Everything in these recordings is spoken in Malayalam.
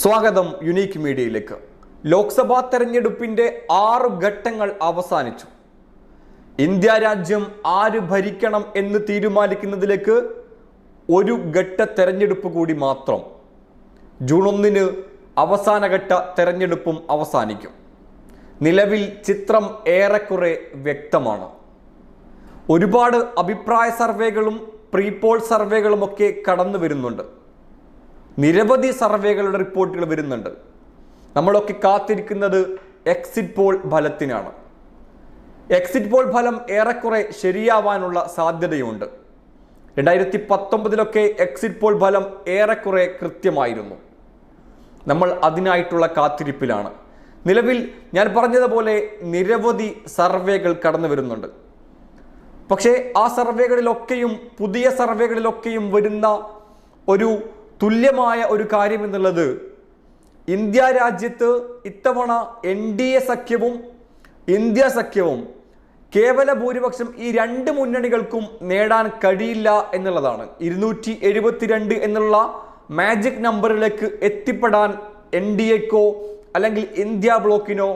സ്വാഗതം യുണീക്ക് മീഡിയയിലേക്ക്. ലോക്സഭാ തെരഞ്ഞെടുപ്പിന്റെ ആറ് ഘട്ടങ്ങൾ അവസാനിച്ചു. ഇന്ത്യ രാജ്യം ആര് ഭരിക്കണം എന്ന് തീരുമാനിക്കുന്നതിലേക്ക് ഒരു ഘട്ട തെരഞ്ഞെടുപ്പ് കൂടി മാത്രം. ജൂൺ ഒന്നിന് അവസാനഘട്ട തെരഞ്ഞെടുപ്പും അവസാനിക്കും. നിലവിൽ ചിത്രം ഏറെക്കുറെ വ്യക്തമാണ്. ഒരുപാട് അഭിപ്രായ സർവേകളും പ്രീപോൾ സർവേകളുമൊക്കെ കടന്നു വരുന്നുണ്ട് നിരവധി സർവേകളുടെ റിപ്പോർട്ടുകൾ വരുന്നുണ്ട്. നമ്മളൊക്കെ കാത്തിരിക്കുന്നത് എക്സിറ്റ് പോൾ ഫലത്തിനാണ്. എക്സിറ്റ് പോൾ ഫലം ഏറെക്കുറെ ശരിയാവാനുള്ള സാധ്യതയുണ്ട് രണ്ടായിരത്തി പത്തൊമ്പതിലൊക്കെ എക്സിറ്റ് പോൾ ഫലം ഏറെക്കുറെ കൃത്യമായിരുന്നു. നമ്മൾ അതിനായിട്ടുള്ള കാത്തിരിപ്പിലാണ്. നിലവിൽ ഞാൻ പറഞ്ഞതുപോലെ നിരവധി സർവേകൾ കടന്നു വരുന്നുണ്ട്. പക്ഷേ ആ സർവേകളിലൊക്കെയും പുതിയ സർവേകളിലൊക്കെയും വരുന്ന ഒരു തുല്യമായ ഒരു കാര്യം എന്നുള്ളത് ഇന്ത്യ രാജ്യത്ത് ഇത്തവണ എൻ ഡി എ സഖ്യവും ഇന്ത്യ സഖ്യവും കേവല ഭൂരിപക്ഷം ഈ രണ്ട് മുന്നണികൾക്കും നേടാൻ കഴിയില്ല എന്നുള്ളതാണ്. ഇരുന്നൂറ്റി എഴുപത്തിരണ്ട് എന്നുള്ള മാജിക് നമ്പറിലേക്ക് എത്തിപ്പെടാൻ എൻ ഡി എക്കോ അല്ലെങ്കിൽ ഇന്ത്യ ബ്ലോക്കിനോ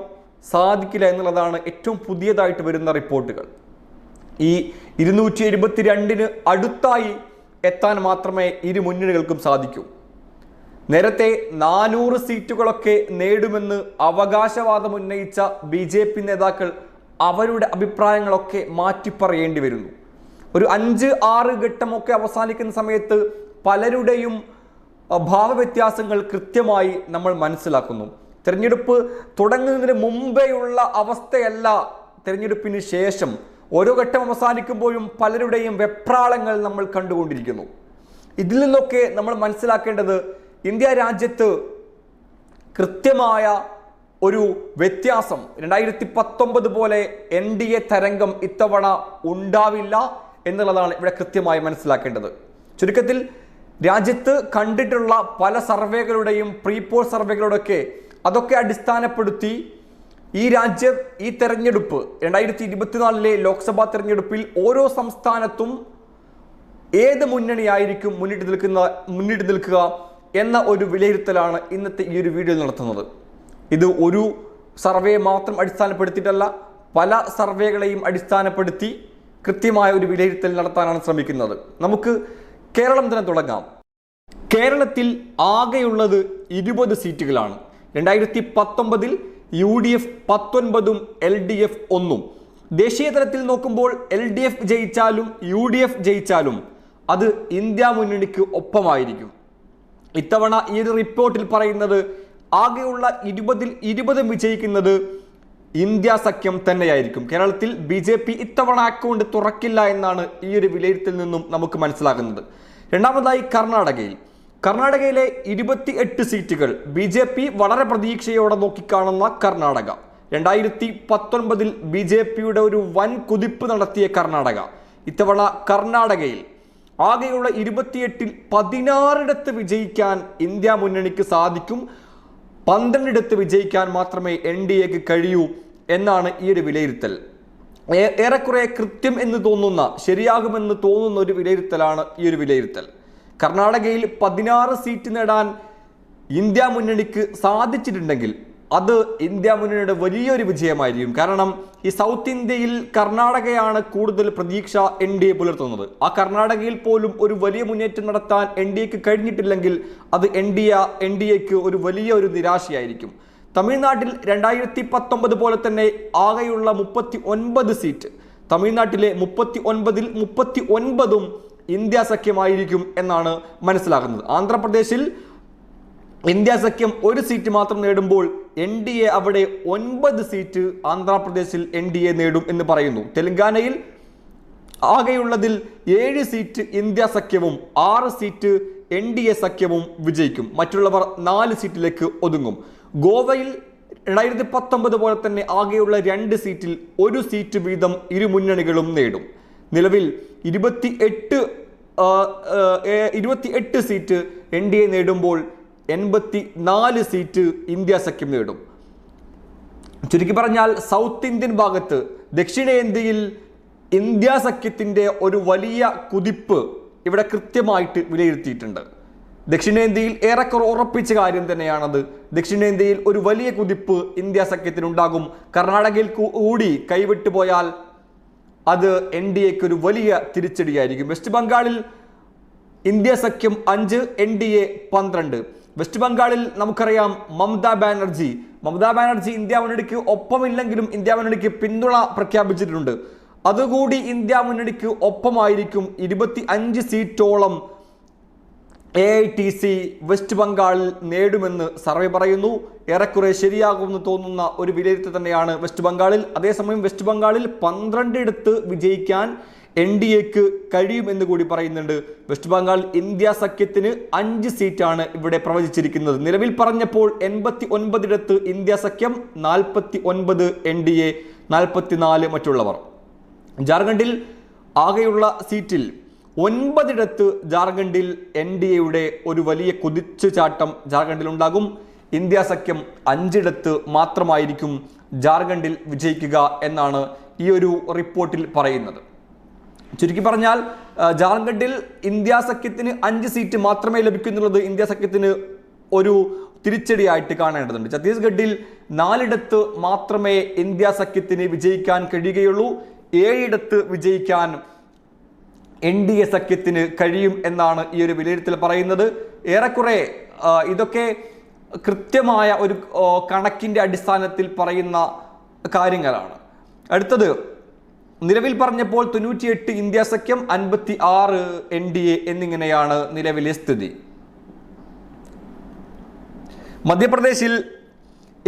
സാധിക്കില്ല എന്നുള്ളതാണ് ഏറ്റവും പുതിയതായിട്ട് വരുന്ന റിപ്പോർട്ടുകൾ. ഈ ഇരുന്നൂറ്റി എഴുപത്തിരണ്ടിന് അടുത്തായി എത്താൻ മാത്രമേ ഇരു മുന്നണികൾക്കും സാധിക്കൂ. നേരത്തെ നാനൂറ് സീറ്റുകളൊക്കെ നേടുമെന്ന് അവകാശവാദം ഉന്നയിച്ച ബി ജെ പി നേതാക്കൾ അവരുടെ അഭിപ്രായങ്ങളൊക്കെ മാറ്റിപ്പറയേണ്ടി വരുന്നു. ഒരു അഞ്ച് ആറ് ഘട്ടമൊക്കെ അവസാനിക്കുന്ന സമയത്ത് പലരുടെയും ഭാവവ്യത്യാസങ്ങൾ കൃത്യമായി നമ്മൾ മനസ്സിലാക്കുന്നു. തിരഞ്ഞെടുപ്പ് തുടങ്ങുന്നതിന് മുമ്പേയുള്ള അവസ്ഥയല്ല തിരഞ്ഞെടുപ്പിന് ശേഷം ഓരോ ഘട്ടം അവസാനിക്കുമ്പോഴും പലരുടെയും വെപ്രാളങ്ങൾ നമ്മൾ കണ്ടുകൊണ്ടിരിക്കുന്നു. ഇതിൽ നിന്നൊക്കെ നമ്മൾ മനസ്സിലാക്കേണ്ടത് ഇന്ത്യ രാജ്യത്ത് കൃത്യമായ ഒരു വ്യത്യാസം. രണ്ടായിരത്തി പത്തൊമ്പത് പോലെ എൻ ഡി എ തരംഗം ഇത്തവണ ഉണ്ടാവില്ല എന്നുള്ളതാണ് ഇവിടെ കൃത്യമായി മനസ്സിലാക്കേണ്ടത്. ചുരുക്കത്തിൽ രാജ്യത്ത് കണ്ടിട്ടുള്ള പല സർവേകളുടെയും പ്രീപോൾ സർവേകളുടെയൊക്കെ അതൊക്കെ അടിസ്ഥാനപ്പെടുത്തി ഈ രാജ്യം ഈ തെരഞ്ഞെടുപ്പ് രണ്ടായിരത്തി ഇരുപത്തിനാലിലെ ലോക്സഭാ തെരഞ്ഞെടുപ്പിൽ ഓരോ സംസ്ഥാനത്തും ഏത് മുന്നണിയായിരിക്കും മുന്നിട്ട് നിൽക്കുന്ന മുന്നിട്ട് നിൽക്കുക എന്ന ഒരു വിലയിരുത്തലാണ് ഇന്നത്തെ ഈ ഒരു വീഡിയോ നടത്തുന്നത്. ഇത് ഒരു സർവേ മാത്രം അടിസ്ഥാനപ്പെടുത്തിയിട്ടല്ല പല സർവേകളെയും അടിസ്ഥാനപ്പെടുത്തി കൃത്യമായ ഒരു വിലയിരുത്തൽ നടത്താനാണ് ശ്രമിക്കുന്നത്. നമുക്ക് കേരളം തന്നെ തുടങ്ങാം. കേരളത്തിൽ ആകെയുള്ളത് ഇരുപത് സീറ്റുകളാണ്. രണ്ടായിരത്തി പത്തൊമ്പതിൽ യു ഡി എഫ് പത്തൊൻപതും എൽ ഡി എഫ് ഒന്നും. ദേശീയ തലത്തിൽ നോക്കുമ്പോൾ എൽ ഡി എഫ് ജയിച്ചാലും യു ഡി എഫ് ജയിച്ചാലും അത് ഇന്ത്യ മുന്നണിക്ക് ഒപ്പമായിരിക്കും. ഇത്തവണ ഈ ഒരു റിപ്പോർട്ടിൽ പറയുന്നത് ആകെയുള്ള ഇരുപതിൽ ഇരുപതും വിജയിക്കുന്നത് ഇന്ത്യ സഖ്യം തന്നെയായിരിക്കും. കേരളത്തിൽ ബി ജെ പി ഇത്തവണ അക്കൗണ്ട് തുറക്കില്ല എന്നാണ് ഈ ഒരു വിലയിരുത്തൽ നിന്നും നമുക്ക് മനസ്സിലാകുന്നത്. രണ്ടാമതായി കർണാടകയിൽ. കർണാടകയിലെ ഇരുപത്തി എട്ട് സീറ്റുകൾ ബി ജെ പി വളരെ പ്രതീക്ഷയോടെ നോക്കിക്കാണുന്ന കർണാടക. രണ്ടായിരത്തി പത്തൊൻപതിൽ ബി ജെ പിയുടെ ഒരു വൻ കുതിപ്പ് നടത്തിയ കർണാടക. ഇത്തവണ കർണാടകയിൽ ആകെയുള്ള ഇരുപത്തിയെട്ടിൽ പതിനാറിടത്ത് വിജയിക്കാൻ ഇന്ത്യ മുന്നണിക്ക് സാധിക്കും. പന്ത്രണ്ടിടത്ത് വിജയിക്കാൻ മാത്രമേ എൻ ഡി എക്ക് കഴിയൂ എന്നാണ് ഈ ഒരു വിലയിരുത്തൽ. ഏറെക്കുറെ കൃത്യം എന്ന് തോന്നുന്ന ശരിയാകുമെന്ന് തോന്നുന്ന ഒരു വിലയിരുത്തലാണ് ഈ ഒരു വിലയിരുത്തൽ. കർണാടകയിൽ പതിനാറ് സീറ്റ് നേടാൻ ഇന്ത്യ മുന്നണിക്ക് സാധിച്ചിട്ടുണ്ടെങ്കിൽ അത് ഇന്ത്യ മുന്നണിയുടെ വലിയൊരു വിജയമായിരിക്കും. കാരണം ഈ സൗത്ത് ഇന്ത്യയിൽ കർണാടകയാണ് കൂടുതൽ പ്രതീക്ഷ എൻ ഡി എ പുലർത്തുന്നത്. ആ കർണാടകയിൽ പോലും ഒരു വലിയ മുന്നേറ്റം നടത്താൻ എൻ ഡി എക്ക് കഴിഞ്ഞിട്ടില്ലെങ്കിൽ അത് എൻ ഡി എൻ ഡി എക്ക് ഒരു വലിയ ഒരു നിരാശയായിരിക്കും. തമിഴ്നാട്ടിൽ രണ്ടായിരത്തി പത്തൊമ്പത് പോലെ തന്നെ ആകെയുള്ള മുപ്പത്തി ഒൻപത് സീറ്റ്. തമിഴ്നാട്ടിലെ മുപ്പത്തി ഒൻപതിൽ മുപ്പത്തി ഒൻപതും ഇന്ത്യ സഖ്യമായിരിക്കും എന്നാണ് മനസ്സിലാക്കുന്നത് ആന്ധ്രാപ്രദേശിൽ ഇന്ത്യ സഖ്യം ഒരു സീറ്റ് മാത്രം നേടുമ്പോൾ എൻ ഡി എ അവിടെ ഒൻപത് സീറ്റ് ആന്ധ്രാപ്രദേശിൽ എൻ ഡി എ നേടും എന്ന് പറയുന്നു. തെലങ്കാനയിൽ ആകെയുള്ളതിൽ ഏഴ് സീറ്റ് ഇന്ത്യ സഖ്യവും ആറ് സീറ്റ് എൻ ഡി എ സഖ്യവും വിജയിക്കും. മറ്റുള്ളവർ നാല് സീറ്റിലേക്ക് ഒതുങ്ങും. ഗോവയിൽ രണ്ടായിരത്തി പത്തൊമ്പത് പോലെ തന്നെ ആകെയുള്ള രണ്ട് സീറ്റിൽ ഒരു സീറ്റ് വീതം ഇരു മുന്നണികളും നേടും. നിലവിൽ ഇരുപത്തി എട്ട് ഇരുപത്തി എട്ട് സീറ്റ് എൻ ഡി എ നേടുമ്പോൾ എൺപത്തി നാല് സീറ്റ് ഇന്ത്യ സഖ്യം നേടും. ചുരുക്കി പറഞ്ഞാൽ സൗത്ത് ഇന്ത്യൻ ഭാഗത്ത് ദക്ഷിണേന്ത്യയിൽ ഇന്ത്യ സഖ്യത്തിന്റെ ഒരു വലിയ കുതിപ്പ് ഇവിടെ കൃത്യമായിട്ട് വിലയിരുത്തിയിട്ടുണ്ട്. ദക്ഷിണേന്ത്യയിൽ ഏറെക്കുറെ ഉറപ്പിച്ച കാര്യം തന്നെയാണത്. ദക്ഷിണേന്ത്യയിൽ ഒരു വലിയ കുതിപ്പ് ഇന്ത്യ സഖ്യത്തിനുണ്ടാകും. കർണാടകയിൽ കൂടി കൈവിട്ടു പോയാൽ അത് എൻ ഡി എക്ക് ഒരു വലിയ തിരിച്ചടിയായിരിക്കും. വെസ്റ്റ് ബംഗാളിൽ ഇന്ത്യ സഖ്യം അഞ്ച് എൻ ഡി എ പന്ത്രണ്ട്. വെസ്റ്റ് ബംഗാളിൽ നമുക്കറിയാം മമതാ ബാനർജി. മമതാ ബാനർജി ഇന്ത്യ മുന്നണിക്ക് ഒപ്പമില്ലെങ്കിലും ഇന്ത്യ മുന്നണിക്ക് പിന്തുണ പ്രഖ്യാപിച്ചിട്ടുണ്ട്. അതുകൂടി ഇന്ത്യ മുന്നണിക്ക് ഒപ്പമായിരിക്കും ഇരുപത്തി അഞ്ച് സീറ്റോളം A I T C west ബംഗാളിൽ നേടുമെന്ന് സർവേ പറയുന്നു. ഏറെക്കുറെ ശരിയാകുമെന്ന് തോന്നുന്ന ഒരു വിലയിരുത്തൽ തന്നെയാണ് വെസ്റ്റ് ബംഗാളിൽ അതേസമയം വെസ്റ്റ് ബംഗാളിൽ പന്ത്രണ്ടിടത്ത് വിജയിക്കാൻ എൻ ഡി എക്ക് കഴിയുമെന്ന് കൂടി പറയുന്നുണ്ട്. വെസ്റ്റ് ബംഗാൾ ഇന്ത്യ സഖ്യത്തിന് അഞ്ച് സീറ്റാണ് ഇവിടെ പ്രവചിച്ചിരിക്കുന്നത്. നിലവിൽ പറഞ്ഞപ്പോൾ എൺപത്തി ഒൻപതിടത്ത് ഇന്ത്യ സഖ്യം നാൽപ്പത്തി ഒൻപത് എൻ ഡി എ നാൽപ്പത്തിനാല് മറ്റുള്ളവർ. ജാർഖണ്ഡിൽ ആകെയുള്ള സീറ്റിൽ ഒൻപതിടത്ത് ജാർഖണ്ഡിൽ എൻ ഡി എയുടെ ഒരു വലിയ കുതിച്ചുചാട്ടം ജാർഖണ്ഡിൽ ഉണ്ടാകും ഇന്ത്യ സഖ്യം അഞ്ചിടത്ത് മാത്രമായിരിക്കും ജാർഖണ്ഡിൽ വിജയിക്കുക എന്നാണ് ഈ ഒരു റിപ്പോർട്ടിൽ പറയുന്നത്. ചുരുക്കി പറഞ്ഞാൽ ജാർഖണ്ഡിൽ ഇന്ത്യ സഖ്യത്തിന് അഞ്ച് സീറ്റ് മാത്രമേ ലഭിക്കുന്നുള്ളത് ഇന്ത്യ സഖ്യത്തിന് ഒരു തിരിച്ചടിയായിട്ട് കാണേണ്ടതുണ്ട്. ഛത്തീസ്ഗഡിൽ നാലിടത്ത് മാത്രമേ ഇന്ത്യ സഖ്യത്തിന് വിജയിക്കാൻ കഴിയുകയുള്ളൂ. ഏഴിടത്ത് വിജയിക്കാൻ എൻ ഡി എ സഖ്യത്തിന് കഴിയും എന്നാണ് ഈ ഒരു വിലയിരുത്തൽ പറയുന്നത്. ഏറെക്കുറെ ഇതൊക്കെ കൃത്യമായ ഒരു കണക്കിന്റെ അടിസ്ഥാനത്തിൽ പറയുന്ന കാര്യങ്ങളാണ്. അടുത്തത് നിലവിൽ പറഞ്ഞപ്പോൾ തൊണ്ണൂറ്റിയെട്ട് ഇന്ത്യ സഖ്യം അൻപത്തി ആറ് എൻ ഡി എ എന്നിങ്ങനെയാണ് നിലവിലെ സ്ഥിതി. മധ്യപ്രദേശിൽ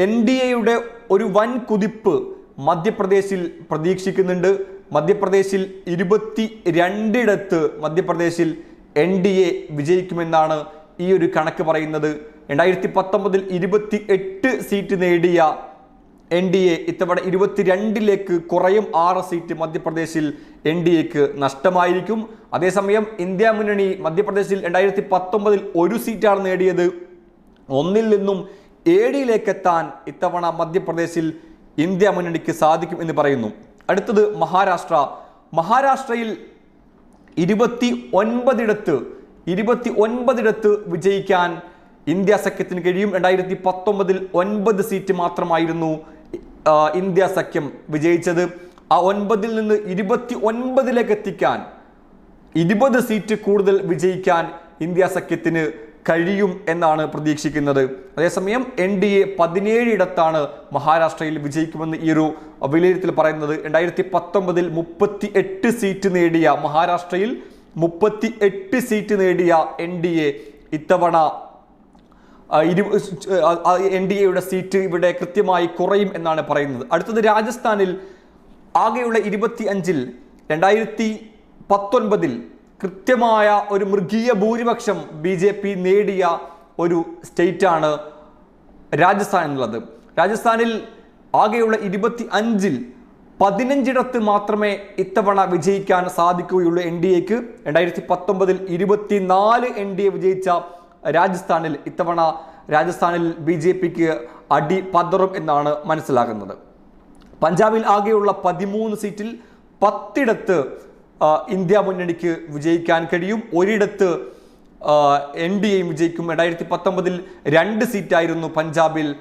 എൻ ഡി എയുടെ ഒരു വൻ കുതിപ്പ് മധ്യപ്രദേശിൽ പ്രതീക്ഷിക്കുന്നുണ്ട്. മധ്യപ്രദേശിൽ ഇരുപത്തി രണ്ടിടത്ത് മധ്യപ്രദേശിൽ എൻ ഡി എ വിജയിക്കുമെന്നാണ് ഈ ഒരു കണക്ക് പറയുന്നത്. രണ്ടായിരത്തി പത്തൊമ്പതിൽ ഇരുപത്തി എട്ട് സീറ്റ് നേടിയ എൻ ഡി എ ഇത്തവണ ഇരുപത്തിരണ്ടിലേക്ക് കുറയും ആറ് സീറ്റ് മധ്യപ്രദേശിൽ എൻ ഡി എക്ക് നഷ്ടമായിരിക്കും. അതേസമയം ഇന്ത്യ മുന്നണി മധ്യപ്രദേശിൽ രണ്ടായിരത്തി പത്തൊമ്പതിൽ ഒരു സീറ്റാണ് നേടിയത്. ഒന്നിൽ നിന്നും ഏഴിലേക്കെത്താൻ ഇത്തവണ മധ്യപ്രദേശിൽ ഇന്ത്യ മുന്നണിക്ക് സാധിക്കും എന്ന് പറയുന്നു. അടുത്തത് മഹാരാഷ്ട്ര. മഹാരാഷ്ട്രയിൽ ഇരുപത്തി ഒൻപതിടത്ത് ഇരുപത്തി ഒൻപതിടത്ത് വിജയിക്കാൻ ഇന്ത്യ സഖ്യത്തിന് കഴിയും. രണ്ടായിരത്തി പത്തൊമ്പതിൽ ഒൻപത് സീറ്റ് മാത്രമായിരുന്നു ഇന്ത്യ സഖ്യം വിജയിച്ചത്. ആ ഒൻപതിൽ നിന്ന് ഇരുപത്തി ഒൻപതിലേക്ക് എത്തിക്കാൻ ഇരുപത് സീറ്റ് കൂടുതൽ വിജയിക്കാൻ ഇന്ത്യ സഖ്യത്തിന് കഴിയും എന്നാണ് പ്രതീക്ഷിക്കുന്നത്. അതേസമയം എൻ ഡി എ പതിനേഴിടത്താണ് മഹാരാഷ്ട്രയിൽ വിജയിക്കുമെന്ന് ഈ ഒരു വിലയിരുത്തൽ പറയുന്നത്. രണ്ടായിരത്തി പത്തൊമ്പതിൽ മുപ്പത്തി എട്ട് സീറ്റ് നേടിയ മഹാരാഷ്ട്രയിൽ മുപ്പത്തി എട്ട് സീറ്റ് നേടിയ എൻ ഡി എ ഇത്തവണ എൻ ഡി എയുടെ സീറ്റ് ഇവിടെ കൃത്യമായി കുറയും എന്നാണ് പറയുന്നത്. അടുത്തത് രാജസ്ഥാനിൽ ആകെയുള്ള ഇരുപത്തി അഞ്ചിൽ രണ്ടായിരത്തി പത്തൊൻപതിൽ കൃത്യമായ ഒരു മൃഗീയ ഭൂരിപക്ഷം ബി ജെ പി നേടിയ ഒരു സ്റ്റേറ്റാണ് രാജസ്ഥാൻ എന്നുള്ളത്. രാജസ്ഥാനിൽ ആകെയുള്ള ഇരുപത്തി അഞ്ചിൽ പതിനഞ്ചിടത്ത് മാത്രമേ ഇത്തവണ വിജയിക്കാൻ സാധിക്കുകയുള്ളൂ എൻ ഡി എക്ക്. രണ്ടായിരത്തി പത്തൊമ്പതിൽ ഇരുപത്തിനാല് എൻ ഡി എ വിജയിച്ച രാജസ്ഥാനിൽ ഇത്തവണ രാജസ്ഥാനിൽ ബി ജെ പിക്ക് അടി പതറും എന്നാണ് മനസ്സിലാകുന്നത്. പഞ്ചാബിൽ ആകെയുള്ള പതിമൂന്ന് സീറ്റിൽ പത്തിടത്ത് ഇന്ത്യ മുന്നണിക്ക് വിജയിക്കാൻ കഴിയും. ഒരിടത്ത് എൻ ഡി എയും വിജയിക്കും. രണ്ടായിരത്തി പത്തൊമ്പതിൽ രണ്ട് സീറ്റായിരുന്നു പഞ്ചാബിൽ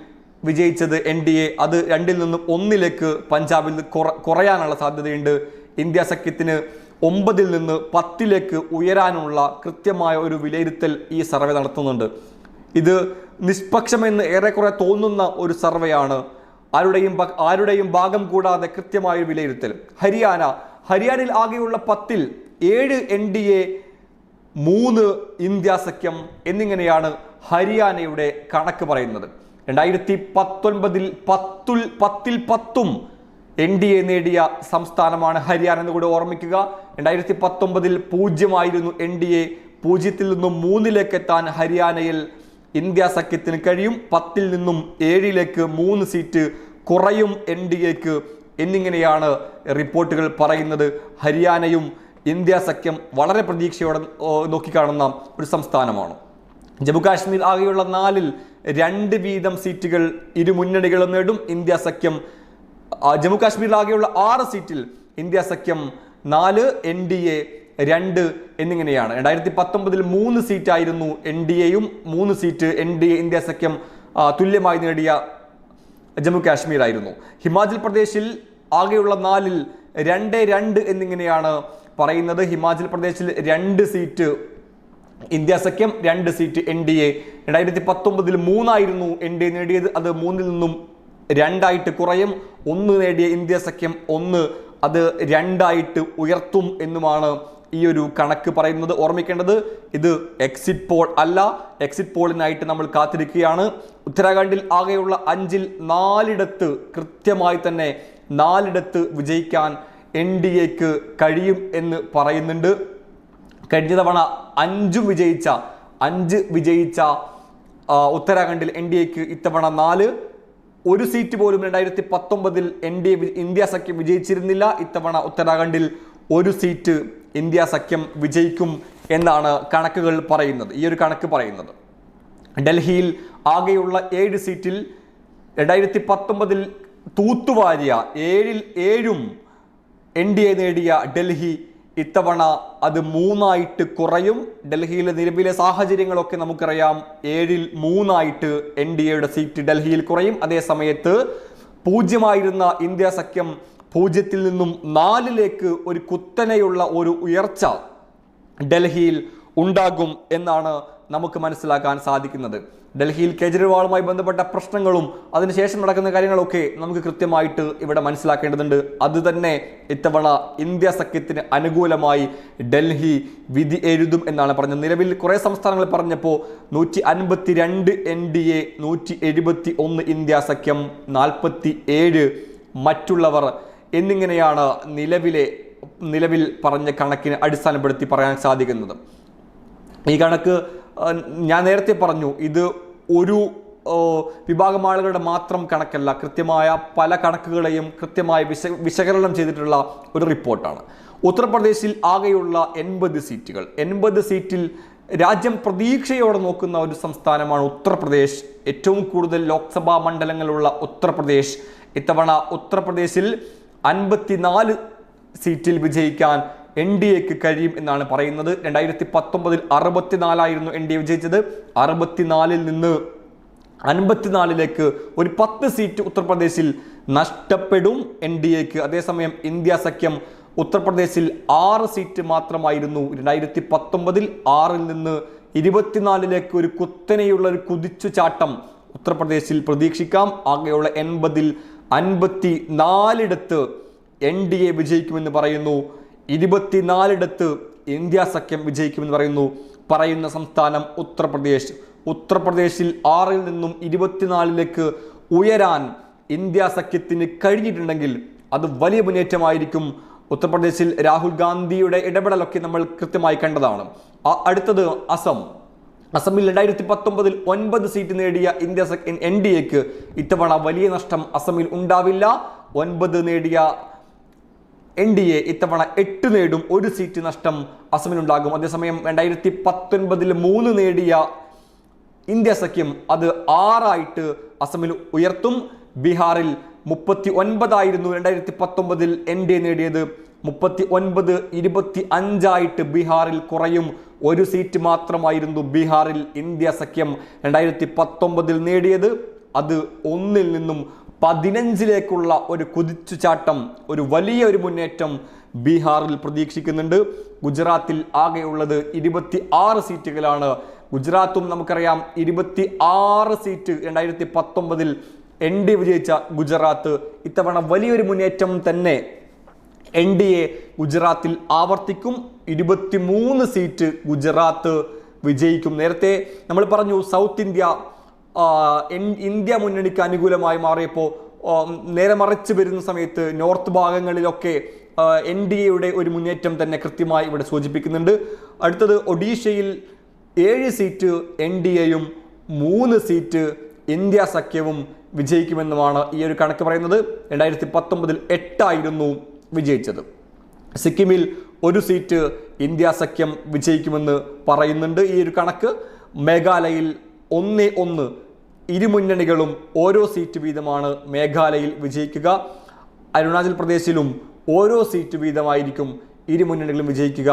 വിജയിച്ചത് എൻ ഡി എ. അത് രണ്ടിൽ നിന്നും ഒന്നിലേക്ക് പഞ്ചാബിൽ കുറയാനുള്ള സാധ്യതയുണ്ട്. ഇന്ത്യ സഖ്യത്തിന് ഒമ്പതിൽ നിന്ന് പത്തിലേക്ക് ഉയരാനുള്ള കൃത്യമായ ഒരു വിലയിരുത്തൽ ഈ സർവേ നടത്തുന്നുണ്ട്. ഇത് നിഷ്പക്ഷമെന്ന് ഏറെക്കുറെ തോന്നുന്ന ഒരു സർവേയാണ്. ആരുടെയും ആരുടെയും ഭാഗം കൂടാതെ കൃത്യമായ വിലയിരുത്തൽ. ഹരിയാന ഹരിയാനയിൽ ആകെയുള്ള പത്തിൽ ഏഴ് എൻ ഡി എ മൂന്ന് ഇന്ത്യ സഖ്യം എന്നിങ്ങനെയാണ് ഹരിയാനയുടെ കണക്ക് പറയുന്നത്. രണ്ടായിരത്തി പത്തൊൻപതിൽ പത്തുൽ പത്തിൽ പത്തും എൻ ഡി എ നേടിയ സംസ്ഥാനമാണ് ഹരിയാന എന്ന് കൂടെ ഓർമ്മിക്കുക. രണ്ടായിരത്തി പത്തൊമ്പതിൽ പൂജ്യമായിരുന്നു എൻ ഡി എ പൂജ്യത്തിൽ നിന്നും മൂന്നിലേക്ക് എത്താൻ ഹരിയാനയിൽ ഇന്ത്യ സഖ്യത്തിന് കഴിയും. പത്തിൽ നിന്നും ഏഴിലേക്ക് മൂന്ന് സീറ്റ് കുറയും എൻ ഡി എക്ക് എന്നിങ്ങനെയാണ് റിപ്പോർട്ടുകൾ പറയുന്നത്. ഹരിയാനയും ഇന്ത്യ സഖ്യം വളരെ പ്രതീക്ഷയോടെ നോക്കിക്കാണുന്ന ഒരു സംസ്ഥാനമാണ്. ജമ്മുകാശ്മീർ ആകെയുള്ള നാലിൽ രണ്ട് വീതം സീറ്റുകൾ ഇരു മുന്നണികളും നേടും. ഇന്ത്യ സഖ്യം ജമ്മുകാശ്മീരിൽ ജമ്മു കാശ്മീരിൽ ആകെയുള്ള ആറ് സീറ്റിൽ ഇന്ത്യ സഖ്യം നാല് എൻ ഡി എ രണ്ട് എന്നിങ്ങനെയാണ്. രണ്ടായിരത്തി പത്തൊമ്പതിൽ മൂന്ന് സീറ്റായിരുന്നു എൻ ഡി എയും മൂന്ന് seat N D A India സഖ്യം തുല്യമായി നേടിയ ജമ്മു കാശ്മീർ ആയിരുന്നു. ഹിമാചൽ പ്രദേശിൽ ആകെയുള്ള നാലിൽ രണ്ട് രണ്ട് എന്നിങ്ങനെയാണ് പറയുന്നത്. ഹിമാചൽ പ്രദേശിൽ രണ്ട് സീറ്റ് ഇന്ത്യ സഖ്യം രണ്ട് സീറ്റ് എൻ ഡി എ. രണ്ടായിരത്തി പത്തൊമ്പതിൽ മൂന്നായിരുന്നു എൻ ഡി എ നേടിയത്. അത് മൂന്നിൽ നിന്നും രണ്ടായിട്ട് കുറയും. ഒന്ന് നേടിയ ഇന്ത്യ സഖ്യം ഒന്ന് അത് രണ്ടായിട്ട് ഉയർത്തും എന്നുമാണ് ഈ ഒരു കണക്ക് പറയുന്നത് ഓർമ്മിക്കേണ്ടത് ഇത് എക്സിറ്റ് പോൾ അല്ല. എക്സിറ്റ് പോളിനായിട്ട് നമ്മൾ കാത്തിരിക്കുകയാണ്. ഉത്തരാഖണ്ഡിൽ ആകെയുള്ള അഞ്ചിൽ നാലിടത്ത് കൃത്യമായി തന്നെ നാലിടത്ത് വിജയിക്കാൻ എൻ ഡി എക്ക് കഴിയും എന്ന് പറയുന്നുണ്ട്. കഴിഞ്ഞ തവണ അഞ്ചും വിജയിച്ച അഞ്ച് വിജയിച്ച ഉത്തരാഖണ്ഡിൽ എൻ ഡി എക്ക് ഇത്തവണ നാല്. ഒരു സീറ്റ് പോലും രണ്ടായിരത്തി പത്തൊമ്പതിൽ എൻ ഡി എ ഇന്ത്യ സഖ്യം വിജയിച്ചിരുന്നില്ല. ഇത്തവണ ഉത്തരാഖണ്ഡിൽ ഒരു സീറ്റ് ഇന്ത്യ സഖ്യം വിജയിക്കും എന്നാണ് കണക്കുകൾ പറയുന്നത്. ഈ ഒരു കണക്ക് പറയുന്നത്. ഡൽഹിയിൽ ആകെയുള്ള ഏഴ് സീറ്റിൽ രണ്ടായിരത്തി പത്തൊമ്പതിൽ തൂത്തുവാരിയ ഏഴിൽ ഏഴും എൻ ഡി എ നേടിയ ഡൽഹി ഇത്തവണ അത് മൂന്നായിട്ട് കുറയും. ഡൽഹിയിലെ നിലവിലെ സാഹചര്യങ്ങളൊക്കെ നമുക്കറിയാം. ഏഴിൽ മൂന്നായിട്ട് എൻ ഡി എയുടെ സീറ്റ് ഡൽഹിയിൽ കുറയും. അതേ സമയത്ത് പൂജ്യമായിരുന്ന ഇന്ത്യ സഖ്യം പൂജ്യത്തിൽ നിന്നും നാലിലേക്ക് ഒരു കുത്തനെയുള്ള ഒരു ഉയർച്ച ഡൽഹിയിൽ ഉണ്ടാകും എന്നാണ് നമുക്ക് മനസ്സിലാക്കാൻ സാധിക്കുന്നത്. ഡൽഹിയിൽ കേജ്രിവാളുമായി ബന്ധപ്പെട്ട പ്രശ്നങ്ങളും അതിനുശേഷം നടക്കുന്ന കാര്യങ്ങളൊക്കെ നമുക്ക് കൃത്യമായിട്ട് ഇവിടെ മനസ്സിലാക്കേണ്ടതുണ്ട്. അത് തന്നെ ഇത്തവണ ഇന്ത്യ സഖ്യത്തിന് അനുകൂലമായി ഡൽഹി വിധി എഴുതും എന്നാണ് പറഞ്ഞത്. നിലവിൽ കുറേ സംസ്ഥാനങ്ങൾ പറഞ്ഞപ്പോൾ നൂറ്റി അൻപത്തി രണ്ട് എൻ ഡി എ നൂറ്റി എഴുപത്തി ഒന്ന് ഇന്ത്യ സഖ്യം നാൽപ്പത്തി ഏഴ് മറ്റുള്ളവർ എന്നിങ്ങനെയാണ് നിലവിലെ നിലവിൽ പറഞ്ഞ കണക്കിന് അടിസ്ഥാനപ്പെടുത്തി പറയാൻ സാധിക്കുന്നത്. ഈ കണക്ക് ഞാൻ നേരത്തെ പറഞ്ഞു ഇത് ഒരു വിഭാഗം ആളുകളുടെ മാത്രം കണക്കല്ല കൃത്യമായ പല കണക്കുകളെയും കൃത്യമായി വിശ വിശകലനം ചെയ്തിട്ടുള്ള ഒരു റിപ്പോർട്ടാണ്. ഉത്തർപ്രദേശിൽ ആകെയുള്ള എൺപത് സീറ്റുകൾ. എൺപത് സീറ്റിൽ രാജ്യം പ്രതീക്ഷയോടെ നോക്കുന്ന ഒരു സംസ്ഥാനമാണ് ഉത്തർപ്രദേശ്. ഏറ്റവും കൂടുതൽ ലോക്സഭാ മണ്ഡലങ്ങളുള്ള ഉത്തർപ്രദേശ്. ഇത്തവണ ഉത്തർപ്രദേശിൽ അൻപത്തിനാല് സീറ്റിൽ വിജയിക്കാൻ എൻ ഡി എക്ക് കഴിയും എന്നാണ് പറയുന്നത്. രണ്ടായിരത്തി പത്തൊമ്പതിൽ അറുപത്തിനാലായിരുന്നു എൻ ഡി എ വിജയിച്ചത്. അറുപത്തിനാലിൽ നിന്ന് അൻപത്തിനാലിലേക്ക് ഒരു പത്ത് സീറ്റ് ഉത്തർപ്രദേശിൽ നഷ്ടപ്പെടും എൻ ഡി എക്ക്. അതേസമയം ഇന്ത്യ സഖ്യം ഉത്തർപ്രദേശിൽ ആറ് സീറ്റ് മാത്രമായിരുന്നു. രണ്ടായിരത്തി പത്തൊമ്പതിൽ ആറിൽ നിന്ന് ഇരുപത്തിനാലിലേക്ക് ഒരു കുത്തനെയുള്ള ഒരു കുതിച്ചുചാട്ടം ഉത്തർപ്രദേശിൽ പ്രതീക്ഷിക്കാം. ആകെയുള്ള എൺപതിൽ അൻപത്തി നാലിടത്ത് എൻ ഡി എ വിജയിക്കുമെന്ന് പറയുന്നു. ഇരുപത്തിനാലിടത്ത് ഇന്ത്യ സഖ്യം വിജയിക്കുമെന്ന് പറയുന്നു. പറയുന്ന സംസ്ഥാനം ഉത്തർപ്രദേശ്. ഉത്തർപ്രദേശിൽ ആറിൽ നിന്നും ഇരുപത്തിനാലിലേക്ക് ഉയരാൻ ഇന്ത്യ സഖ്യത്തിന് കഴിഞ്ഞിട്ടുണ്ടെങ്കിൽ അത് വലിയ മുന്നേറ്റമായിരിക്കും. ഉത്തർപ്രദേശിൽ രാഹുൽ ഗാന്ധിയുടെ ഇടപെടലൊക്കെ നമ്മൾ കൃത്യമായി കണ്ടതാണ്. അടുത്തത് അസം. അസമിൽ രണ്ടായിരത്തി പത്തൊമ്പതിൽ ഒൻപത് സീറ്റ് നേടിയ ഇന്ത്യ എൻ ഡി എക്ക് ഇത്തവണ വലിയ നഷ്ടം അസമിൽ ഉണ്ടാവില്ല. ഒൻപത് നേടിയ എൻ ഡി എ ഇത്തവണ എട്ട് നേടും ഒരു സീറ്റ് നഷ്ടം അസമിനുണ്ടാകും. അതേസമയം രണ്ടായിരത്തി പത്തൊൻപതിൽ മൂന്ന് നേടിയ ഇന്ത്യ സഖ്യം അത് ആറായിട്ട് അസമിൽ ഉയർത്തും. ബീഹാറിൽ മുപ്പത്തി ഒൻപതായിരുന്നു രണ്ടായിരത്തി പത്തൊമ്പതിൽ എൻ ഡി എ നേടിയത്. മുപ്പത്തി ഒൻപത് ഇരുപത്തി അഞ്ചായിട്ട് ബീഹാറിൽ കുറയും. ഒരു സീറ്റ് മാത്രമായിരുന്നു ബീഹാറിൽ ഇന്ത്യ സഖ്യം. രണ്ടായിരത്തി പത്തൊമ്പതിൽ നേടിയത് അത് ഒന്നിൽ നിന്നും പതിനഞ്ചിലേക്കുള്ള ഒരു കുതിച്ചുചാട്ടം ഒരു വലിയ ഒരു മുന്നേറ്റം ബീഹാറിൽ പ്രതീക്ഷിക്കുന്നുണ്ട്. ഗുജറാത്തിൽ ആകെയുള്ളത് ഇരുപത്തി ആറ് സീറ്റുകളാണ് ഗുജറാത്തും നമുക്കറിയാം ഇരുപത്തി ആറ് സീറ്റ് രണ്ടായിരത്തി പത്തൊമ്പതിൽ എൻ ഡി വിജയിച്ച ഗുജറാത്ത്. ഇത്തവണ വലിയൊരു മുന്നേറ്റം തന്നെ. എൻ ഡി എ ഗുജറാത്തിൽ ആവർത്തിക്കും. ഇരുപത്തിമൂന്ന് സീറ്റ് ഗുജറാത്ത് വിജയിക്കും. നേരത്തെ നമ്മൾ പറഞ്ഞു സൗത്ത് ഇന്ത്യ ഇന്ത്യ മുന്നണിക്ക് അനുകൂലമായി മാറിയപ്പോൾ നേരെ മറിച്ച് വരുന്ന സമയത്ത് നോർത്ത് ഭാഗങ്ങളിലൊക്കെ എൻ ഡി എയുടെ ഒരു മുന്നേറ്റം തന്നെ കൃത്യമായി ഇവിടെ സൂചിപ്പിക്കുന്നുണ്ട്. അടുത്തത് ഒഡീഷയിൽ ഏഴ് സീറ്റ് എൻ ഡി എയും മൂന്ന് സീറ്റ് ഇന്ത്യ സഖ്യവും വിജയിക്കുമെന്നുമാണ് ഈ ഒരു കണക്ക് പറയുന്നത്. രണ്ടായിരത്തി പത്തൊമ്പതിൽ എട്ടായിരുന്നു വിജയിച്ചത്. സിക്കിമിൽ ഒരു സീറ്റ് ഇന്ത്യ സഖ്യം വിജയിക്കുമെന്ന് പറയുന്നുണ്ട് ഈ ഒരു കണക്ക്. മേഘാലയയിൽ ഒന്നേ ഒന്ന് ഇരുമുന്നണികളും ഓരോ സീറ്റ് വീതമാണ് മേഘാലയയിൽ വിജയിക്കുക. അരുണാചൽ പ്രദേശിലും ഓരോ സീറ്റ് വീതമായിരിക്കും ഇരുമുന്നണികളും വിജയിക്കുക.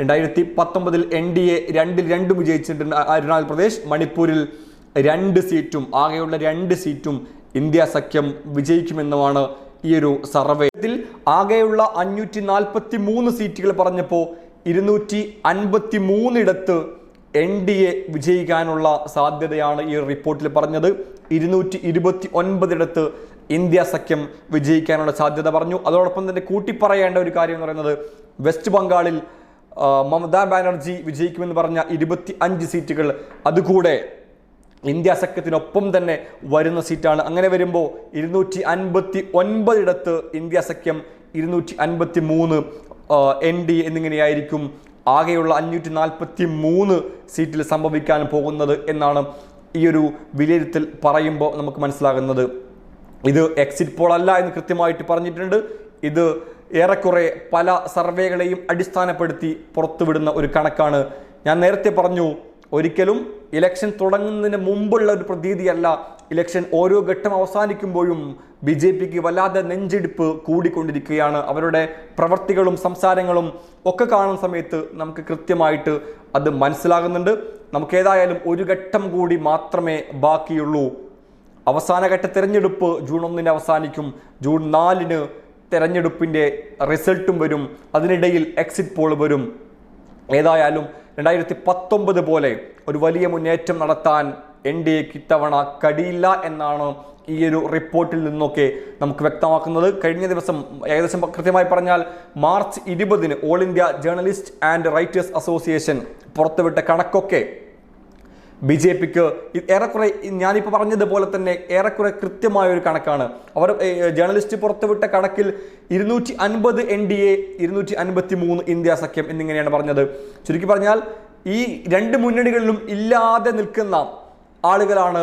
രണ്ടായിരത്തി പത്തൊമ്പതിൽ എൻ ഡി എ രണ്ടിൽ രണ്ടും വിജയിച്ചിട്ടുണ്ട് അരുണാചൽ പ്രദേശ്. മണിപ്പൂരിൽ രണ്ട് സീറ്റും ആകെയുള്ള രണ്ട് സീറ്റും ഇന്ത്യ സഖ്യം വിജയിക്കുമെന്നുമാണ് ഈ ഒരു സർവേ. ഇതിൽ ആകെയുള്ള അഞ്ഞൂറ്റി നാൽപ്പത്തി മൂന്ന് സീറ്റുകൾ പറഞ്ഞപ്പോൾ ഇരുന്നൂറ്റി അൻപത്തി മൂന്നിടത്ത് എൻ ഡി എ വിജയിക്കാനുള്ള സാധ്യതയാണ് ഈ റിപ്പോർട്ടിൽ പറഞ്ഞത്. ഇരുന്നൂറ്റി ഇരുപത്തി ഒൻപതിടത്ത് ഇന്ത്യ സഖ്യം വിജയിക്കാനുള്ള സാധ്യത പറഞ്ഞു. അതോടൊപ്പം തന്നെ കൂട്ടിപ്പറയേണ്ട ഒരു കാര്യം എന്ന് പറയുന്നത് വെസ്റ്റ് ബംഗാളിൽ മമതാ ബാനർജി വിജയിക്കുമെന്ന് പറഞ്ഞ ഇരുപത്തി അഞ്ച് സീറ്റുകൾ അതുകൂടെ ഇന്ത്യ സഖ്യത്തിനൊപ്പം തന്നെ വരുന്ന സീറ്റാണ്. അങ്ങനെ വരുമ്പോൾ ഇരുന്നൂറ്റി അൻപത്തി ഒൻപതിടത്ത് ഇന്ത്യ സഖ്യം ഇരുന്നൂറ്റി അൻപത്തി മൂന്ന് എൻ ഡി എന്നിങ്ങനെയായിരിക്കും ആകെയുള്ള അഞ്ഞൂറ്റി നാൽപ്പത്തി മൂന്ന് സീറ്റിൽ സംഭവിക്കാൻ പോകുന്നത് എന്നാണ് ഈ ഒരു വിലയിരുത്തൽ പറയുമ്പോൾ നമുക്ക് മനസ്സിലാകുന്നത്. ഇത് എക്സിറ്റ് പോൾ അല്ല എന്ന് കൃത്യമായിട്ട് പറഞ്ഞിട്ടുണ്ട്. ഇത് ഏറെക്കുറെ പല സർവേകളെയും അടിസ്ഥാനപ്പെടുത്തി പുറത്തുവിടുന്ന ഒരു കണക്കാണ്. ഞാൻ നേരത്തെ പറഞ്ഞു ഒരിക്കലും ഇലക്ഷൻ തുടങ്ങുന്നതിന് മുമ്പുള്ള ഒരു പ്രതീതിയല്ല ഇലക്ഷൻ ഓരോ ഘട്ടം അവസാനിക്കുമ്പോഴും ബി ജെ പിക്ക് വല്ലാതെ നെഞ്ചെടുപ്പ് കൂടിക്കൊണ്ടിരിക്കുകയാണ്. അവരുടെ പ്രവർത്തികളും സംസാരങ്ങളും ഒക്കെ കാണുന്ന സമയത്ത് നമുക്ക് കൃത്യമായിട്ട് അത് മനസ്സിലാകുന്നുണ്ട്. നമുക്ക് ഏതായാലും ഒരു ഘട്ടം കൂടി മാത്രമേ ബാക്കിയുള്ളൂ. അവസാനഘട്ട തിരഞ്ഞെടുപ്പ് ജൂൺ ഒന്നിന് അവസാനിക്കും. ജൂൺ നാലിന് തെരഞ്ഞെടുപ്പിന്റെ റിസൾട്ടും വരും. അതിനിടയിൽ എക്സിറ്റ് പോൾ വരും. ഏതായാലും രണ്ടായിരത്തി പത്തൊമ്പത് പോലെ ഒരു വലിയ മുന്നേറ്റം നടത്താൻ എൻ ഡി എക്ക് ഇത്തവണ കഴിയില്ല എന്നാണ് ഈ ഒരു റിപ്പോർട്ടിൽ നിന്നൊക്കെ നമുക്ക് വ്യക്തമാക്കുന്നത്. കഴിഞ്ഞ ദിവസം ഏകദേശം കൃത്യമായി പറഞ്ഞാൽ മാർച്ച് ഇരുപതിന് all India journalist and writers association പുറത്തുവിട്ട കണക്കൊക്കെ ബി ജെ പിക്ക് ഏറെക്കുറെ ഞാനിപ്പോൾ പറഞ്ഞതുപോലെ തന്നെ ഏറെക്കുറെ കൃത്യമായ ഒരു കണക്കാണ്. അവർ ജേർണലിസ്റ്റ് പുറത്തുവിട്ട കണക്കിൽ ഇരുന്നൂറ്റി അൻപത് എൻ ഡി എ ഇരുന്നൂറ്റി അൻപത്തി മൂന്ന് ഇന്ത്യ സഖ്യം എന്നിങ്ങനെയാണ് പറഞ്ഞത്. ചുരുക്കി പറഞ്ഞാൽ ഈ രണ്ട് മുന്നണികളിലും ഇല്ലാതെ നിൽക്കുന്ന ആളുകളാണ്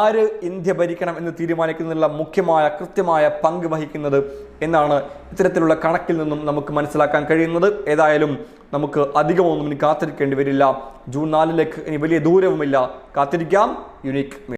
ആര് ഇന്ത്യ ഭരിക്കണം എന്ന് തീരുമാനിക്കുന്നതിനുള്ള മുഖ്യമായ കൃത്യമായ പങ്ക് വഹിക്കുന്നത് എന്നാണ് ഇത്തരത്തിലുള്ള കണക്കിൽ നിന്നും നമുക്ക് മനസ്സിലാക്കാൻ കഴിയുന്നത്. ഏതായാലും നമുക്ക് അധികമൊന്നും ഇനി കാത്തിരിക്കേണ്ടി വരില്ല. ജൂൺ നാലിലേക്ക് ഇനി വലിയ ദൂരവുമില്ല. കാത്തിരിക്കാം. യുണീക്ക്